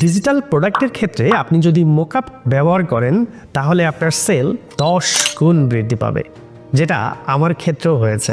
Digital প্রোডাক্টের ক্ষেত্রে আপনি যদি মোকআপ ব্যবহার করেন, তাহলে আপনার সেল দশ গুণ বৃদ্ধি পাবে, যেটা আমার ক্ষেত্রেও হয়েছে।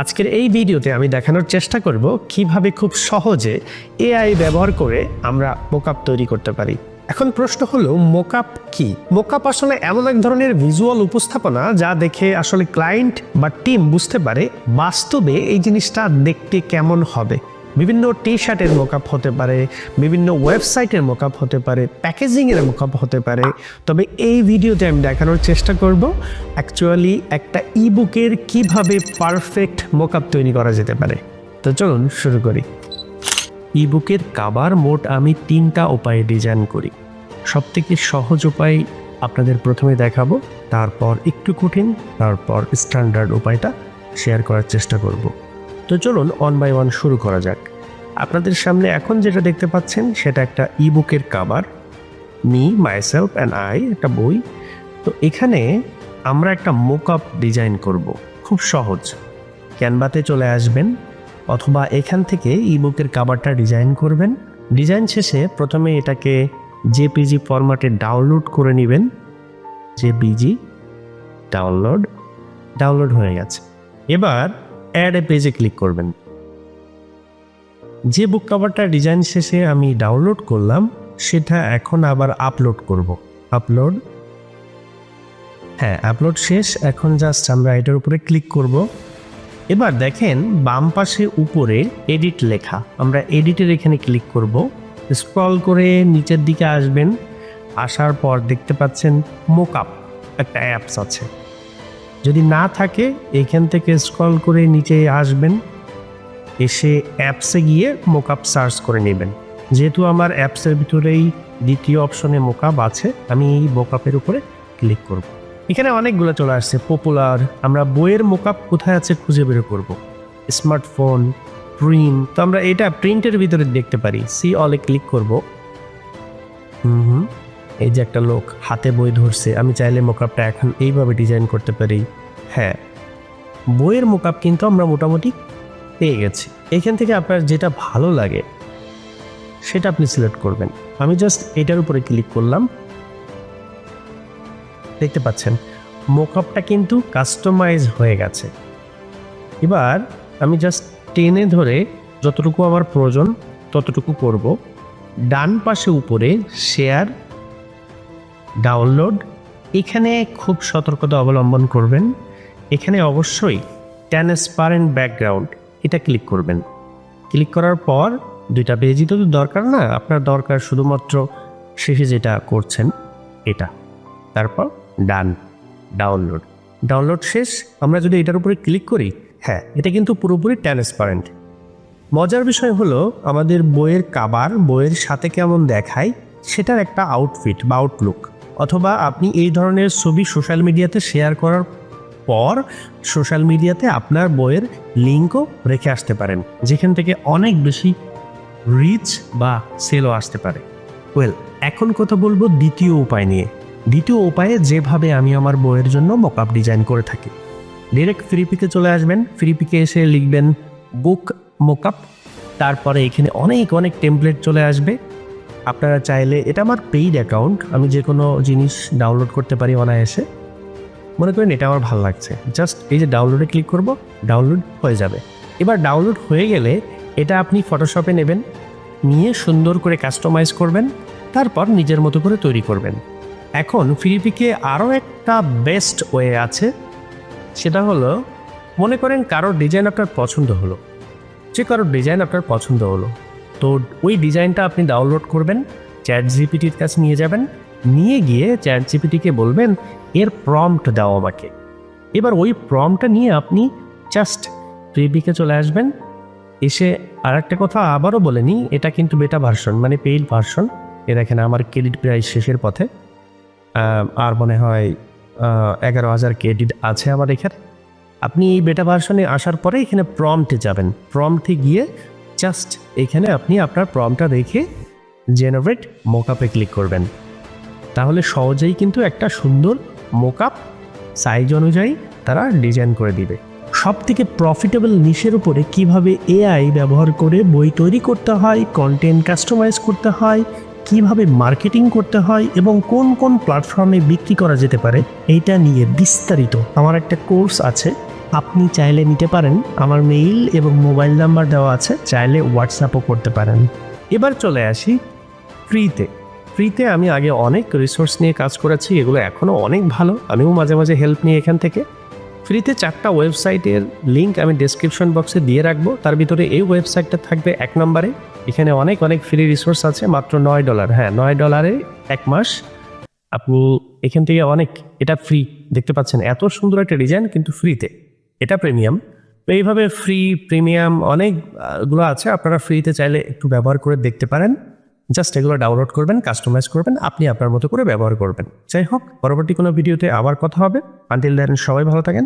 আজকের এই ভিডিওতে আমি দেখানোর চেষ্টা করব কীভাবে খুব সহজে এআই ব্যবহার করে আমরা মোকআপ তৈরি করতে পারি। এখন প্রশ্ন হলো মোকআপ কি? মোকআপ আসলে এমন এক ধরনের ভিজুয়াল উপস্থাপনা যা দেখে আসলে ক্লায়েন্ট বা টিম বুঝতে পারে বাস্তবে এই জিনিসটা দেখতে কেমন হবে। বিভিন্ন টি শার্টের মোকআপ হতে পারে, বিভিন্ন ওয়েবসাইটের মোকআপ হতে পারে প্যাকেজিংয়ের মোকআপ হতে পারে। তবে এই ভিডিওতে আমি দেখানোর চেষ্টা করব অ্যাকচুয়ালি একটা ইবুকের কীভাবে পারফেক্ট মোকআপ তৈরি করা যেতে পারে। তো চলুন শুরু করি। ইবুকের কাবার মোট আমি তিনটা উপায়ে ডিজাইন করি। সবথেকে সহজ উপায় আপনাদের প্রথমে দেখাবো, তারপর একটু কঠিন, তারপর স্ট্যান্ডার্ড উপায়টা শেয়ার করার চেষ্টা করব। তো চলুন ওয়ান বাই ওয়ান শুরু করা যাক। আপনাদের সামনে এখন যেটা দেখতে পাচ্ছেন, সেটা একটা ইবুকের কাবার মি মাইসেলফ অ্যান্ড আই একটা বই। তো এখানে আমরা একটা মোক আপ ডিজাইন করব, খুব সহজ। ক্যানভাতে চলে আসবেন, অথবা এখান থেকে ইবুকের কাভারটা ডিজাইন করবেন। ডিজাইন শেষে প্রথমে এটাকে জেপিজি ফরম্যাটে ডাউনলোড করে নেবেন। জেপিজি ডাউনলোড ডাউনলোড হয়ে গেছে। এবার অ্যাড এ পেজে ক্লিক করবেন। যে বুক কভারটা ডিজাইন শেষে আমি ডাউনলোড করলাম, সেটা এখন আবার আপলোড করব। আপলোড হ্যাঁ আপলোড শেষ, এখন জাস্ট আমরা এটার উপরে ক্লিক করব। এবার দেখেন, বাম পাশে উপরে এডিট লেখা। আমরা এডিটের এখানে ক্লিক করব। স্ক্রল করে নিচের দিকে আসবেন। আসার পর দেখতে পাচ্ছেন মোকআপ একটা অ্যাপস আছে। যদি না থাকে, এখান থেকে স্ক্রল করে নিচে আসবেন। এসে অ্যাপসে গিয়ে মোকআপ সার্চ করে নেবেন। যেহেতু আমার অ্যাপসের ভিতরেই দ্বিতীয় অপশনে মোকআপ আছে, আমি এই মোকআপের উপরে ক্লিক করব। এখানে অনেকগুলো চলে আসছে পপুলার আমরা বইয়ের মোকআপ কোথায় আছে খুঁজে বের করব। স্মার্টফোন প্রিন্ট তো আমরা এটা প্রিন্টের ভিতরে দেখতে পারি। সি অলে ক্লিক করব। হুম হুম। এই যে একটা লোক হাতে বই ধরছে, আমি চাইলে মোকআপটা এখন এইভাবে ডিজাইন করতে পারি। হ্যাঁ বইয়ের মোকআপ কিন্তু আমরা মোটামুটি পেয়ে গেছি। এখান থেকে আপনার যেটা ভালো লাগে, সেটা আপনি সিলেক্ট করবেন। আমি জাস্ট এটার উপরে ক্লিক করলাম। দেখতে পাচ্ছেন মোকআপটা কিন্তু কাস্টমাইজ হয়ে গেছে। এবার আমি জাস্ট টেনে ধরে যতটুকু আমার প্রয়োজন ততটুকু করব। ডান পাশে উপরে শেয়ার ডাউনলোড। এখানে খুব সতর্কতা অবলম্বন করবেন। এখানে অবশ্যই ট্রান্সপারেন্ট ব্যাকগ্রাউন্ড, এটা ক্লিক করবেন। ক্লিক করার পর দুইটা পেজই তো দরকার না, আপনার দরকার শুধুমাত্র শেষে যেটা করছেন এটা। তারপর ডান, ডাউনলোড। ডাউনলোড শেষ, আমরা যদি এটার উপরে ক্লিক করি হ্যাঁ এটা কিন্তু পুরোপুরি ট্রান্সপারেন্ট। মজার বিষয় হলো আমাদের বইয়ের কাবার বইয়ের সাথে কেমন দেখায়, সেটার একটা আউটফিট বা আউটলুক অথবা আপনি এই ধরনের ছবি সোশ্যাল মিডিয়াতে শেয়ার করার পর সোশ্যাল মিডিয়াতে আপনার বইয়ের লিঙ্কও রেখে আসতে পারেন। যেখান থেকে অনেক বেশি রিচ বা সেলও আসতে পারে। ওয়েল এখন কথা বলব দ্বিতীয় উপায় নিয়ে। দ্বিতীয় উপায়ে যেভাবে আমি আমার বইয়ের জন্য মকআপ ডিজাইন করে থাকি। ডিরেক্ট ফ্রিপিকে চলে আসবেন ফ্রিপিকে এসে লিখবেন বুক মোকআপ তারপরে এখানে অনেক অনেক টেমপ্লেট চলে আসবে। আপনারা চাইলে, এটা আমার পেইড অ্যাকাউন্ট আমি যে কোনো জিনিস ডাউনলোড করতে পারি অনায়াসে। মনে করেন এটা আমার ভালো লাগছে। জাস্ট এই যে ডাউনলোডে ক্লিক করব ডাউনলোড হয়ে যাবে। এবার ডাউনলোড হয়ে গেলে এটা আপনি ফটোশপে নেবেন, নিয়ে সুন্দর করে কাস্টমাইজ করবেন, তারপর নিজের মতো করে তৈরি করবেন। এখন ফিরিপিকে আরও একটা বেস্ট ওয়ে আছে, সেটা হলো, মনে করেন কারোর ডিজাইন আপনার পছন্দ হলো, যে কারোর ডিজাইন আপনার পছন্দ হলো। তো ওই ডিজাইনটা আপনি ডাউনলোড করবেন চ্যাট জিপিটির কাছে নিয়ে যাবেন, নিয়ে গিয়ে চ্যাট জিপিটিকে বলবেন, এর প্রম্পট দাও আমাকে। এবার ওই প্রম্পটটা নিয়ে আপনি জাস্ট প্রিবিকে চলে আসবেন। এসে আর একটা কথা আবারও বলে নিই, এটা কিন্তু বেটা ভার্সন মানে পেইড ভার্সন এ দেখেন, আমার ক্রেডিট প্রায় শেষের পথে। আর মনে হয় এগারো হাজার ক্রেডিট আছে আমার এখানে। আপনি এই বেটা ভার্সনে আসার পরে এখানে প্রম্পটে যাবেন। প্রম্পটে গিয়ে জাস্ট এখানে আপনি আপনার প্রম্পটটা রেখে জেনারেট মোকআপে ক্লিক করবেন। তাহলে সহজেই কিন্তু একটা সুন্দর মোকআপ সাইজ অনুযায়ী তারা ডিজাইন করে দিবে। সব থেকে প্রফিটেবল নিশের উপরে কীভাবে এআই ব্যবহার করে বই তৈরি করতে হয় কন্টেন্ট কাস্টমাইজ করতে হয়, কীভাবে মার্কেটিং করতে হয় এবং কোন কোন প্ল্যাটফর্মে বিক্রি করা যেতে পারে এইটা নিয়ে বিস্তারিত আমার একটা কোর্স আছে। আপনি চাইলে নিতে পারেন। আমার মেইল এবং মোবাইল নাম্বার দেওয়া আছে, চাইলে হোয়াটসঅ্যাপও করতে পারেন। এবার চলে আসি ফ্রিতে ফ্রিতে আমি আগে অনেক রিসোর্স নিয়ে কাজ করেছি, এগুলো এখনও অনেক ভালো। আমিও মাঝে মাঝে হেল্প নিই এখান থেকে। ফ্রিতে চারটা ওয়েবসাইটের লিংক আমি ডেসক্রিপশন বক্সে দিয়ে রাখব। তার ভিতরে এই ওয়েবসাইটটা থাকবে এক নম্বরে। এখানে অনেক অনেক ফ্রি রিসোর্স আছে, মাত্র নয় ডলার হ্যাঁ নয় ডলারে এক মাস আপনি এখান থেকে অনেক, এটা ফ্রি দেখতে পাচ্ছেন, এত সুন্দর একটা ডিজাইন কিন্তু ফ্রিতে এটা প্রিমিয়াম তো এইভাবে ফ্রি প্রিমিয়াম অনেকগুলো আছে। আপনারা ফ্রিতে চাইলে একটু ব্যবহার করে দেখতে পারেন। জাস্ট এগুলো ডাউনলোড করবেন কাস্টমাইজ করবেন, আপনি আপনার মতো করে ব্যবহার করবেন। যাই হোক, পরবর্তী কোনো ভিডিওতে আবার কথা হবে। আনটিল দেন সবাই ভালো থাকেন।